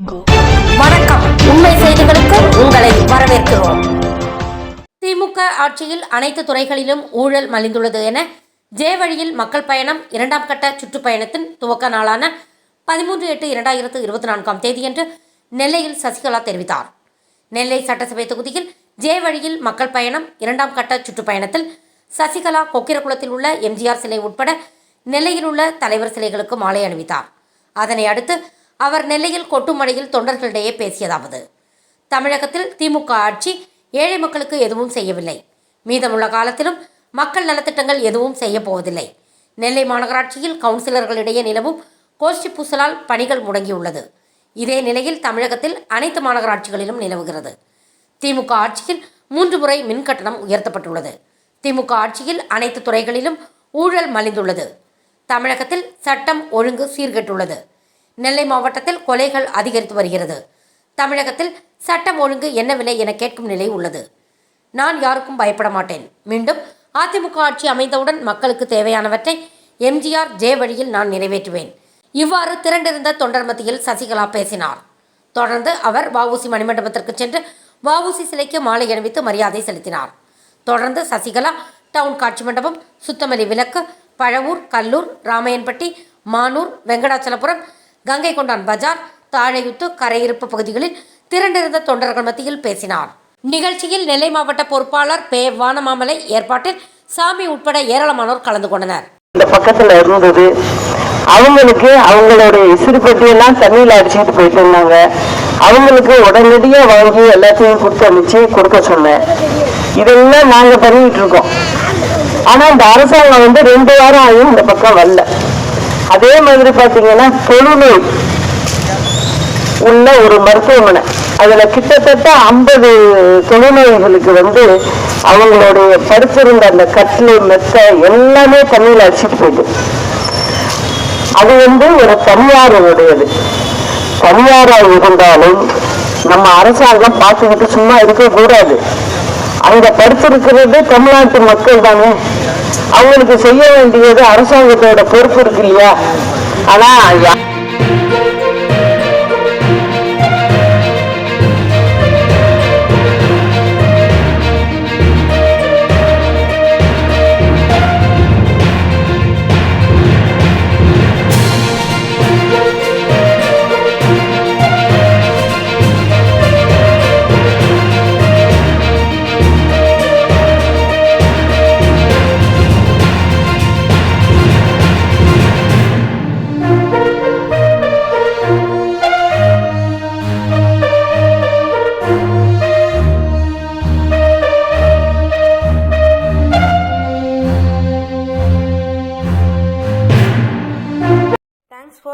வணக்கம். உண்மை செய்திகளுக்கு உங்களை வரவேற்கிறோம். திமுக ஆட்சியில் அனைத்து துறைகளிலும் ஊழல் மலிந்துள்ளது என ஜே வழியில் மக்கள் பயணம் இரண்டாம் கட்ட சுற்றுப்பயணத்தின் துவக்க நாளான பதிமூன்று எட்டு இரண்டாயிரத்து இருபத்தி நான்காம் தேதியன்று நெல்லையில் சசிகலா தெரிவித்தார். நெல்லை சட்டசபை தொகுதியில் ஜே வழியில் மக்கள் பயணம் இரண்டாம் கட்ட சுற்றுப்பயணத்தில் சசிகலா கொக்கிரகுளத்தில் உள்ள எம்ஜிஆர் சிலை உட்பட நெல்லையில் உள்ள தலைவர் சிலைகளுக்கு மாலை அணிவித்தார். அதனை அடுத்து அவர் நெல்லையில் கொட்டுமடையில் தொண்டர்களிடையே பேசியதாவது. தமிழகத்தில் திமுக ஆட்சி ஏழை மக்களுக்கு எதுவும் செய்யவில்லை. மீதமுள்ள காலத்திலும் மக்கள் நலத்திட்டங்கள் எதுவும் செய்யப்போவதில்லை நெல்லை மாநகராட்சியில் கவுன்சிலர்களிடையே நிலவும் கோஷ்டி பூசலால் பணிகள் முடங்கியுள்ளது. இதே நிலையில் தமிழகத்தில் அனைத்து மாநகராட்சிகளிலும் நிலவுகிறது. திமுக ஆட்சியில் மூன்று முறை மின் கட்டணம் உயர்த்தப்பட்டுள்ளது. திமுக ஆட்சியில் அனைத்து துறைகளிலும் ஊழல் மலிந்துள்ளது. தமிழகத்தில் சட்டம் ஒழுங்கு சீர்கெட்டுள்ளது. நெல்லை மாவட்டத்தில் கொலைகள் அதிகரித்து வருகிறது. தமிழகத்தில் சட்டம் ஒழுங்கு என்ன விலை என கேட்கும் நிலை உள்ளது. நான் யாருக்கும் பயப்பட மாட்டேன். மீண்டும் அதிமுக ஆட்சி அமைந்தவுடன் மக்களுக்கு தேவையானவற்றை எம்ஜிஆர் ஜே வழியில் நான் நிறைவேற்றுவேன். இவ்வாறு திரண்டிருந்த தொண்டர் மத்தியில் சசிகலா பேசினார். தொடர்ந்து அவர் வஉசி மணிமண்டபத்திற்கு சென்று வஉசி சிலைக்கு மாலை அணிவித்து மரியாதை செலுத்தினார். தொடர்ந்து சசிகலா டவுன் காட்சி மண்டபம் சுத்தமல்லி விளக்கு பழவூர் கல்லூர் ராமையன்பட்டி மானூர் வெங்கடாச்சலபுரம் கங்கை கொண்டான் பஜார் தாழையுத்து கரையிருப்பு பகுதிகளில் திரண்டிருந்த தொண்டர்கள் மத்தியில் பேசினார். நிகழ்ச்சியில் நெல்லை மாவட்ட பொறுப்பாளர் பே வானமாமலை ஏற்பாட்டில் சாமி உட்பட ஏராளமானோர் கலந்து கொண்டனர். இந்த பக்கத்துல இருந்தது. அவங்களுக்கு அவங்களுடைய இசுறுப்பட்டி எல்லாம் தண்ணியில அடிச்சுட்டு போயிட்டு இருந்தாங்க. அவங்களுக்கு உடனடியாக வாங்கி எல்லாத்தையும் கொடுத்து அனுப்பிச்சு கொடுக்க சொன்னேன். இதெல்லாம் நாங்க பண்ணிட்டு இருக்கோம். ஆனா இந்த அரசாங்கம் வந்து ரெண்டு வாரம் ஆகியும் இந்த பக்கம் வரல. அதே மாதிரி பாத்தீங்கன்னா தொழுநோய் உள்ள ஒரு மருத்துவமனை. அதுல கிட்டத்தட்ட ஐம்பது தொழுநோய்களுக்கு வந்து அவங்களுடைய படிச்சிருந்த அந்த கட்டில் மெத்த எல்லாமே தண்ணியில் அடிச்சுட்டு போயிட்டு. அது வந்து ஒரு தனியாருடையது தனியாரா இருந்தாலும் நம்ம அரசாங்கம் பார்த்துக்கிட்டு சும்மா இருக்கக்கூடாது. அங்க படுத்திருக்கிறது தமிழ்நாட்டு மக்கள் தானே? அவங்களுக்கு செய்ய வேண்டியது அரசாங்கத்தோட பொறுப்பு இருக்கு இல்லையா? ஆனா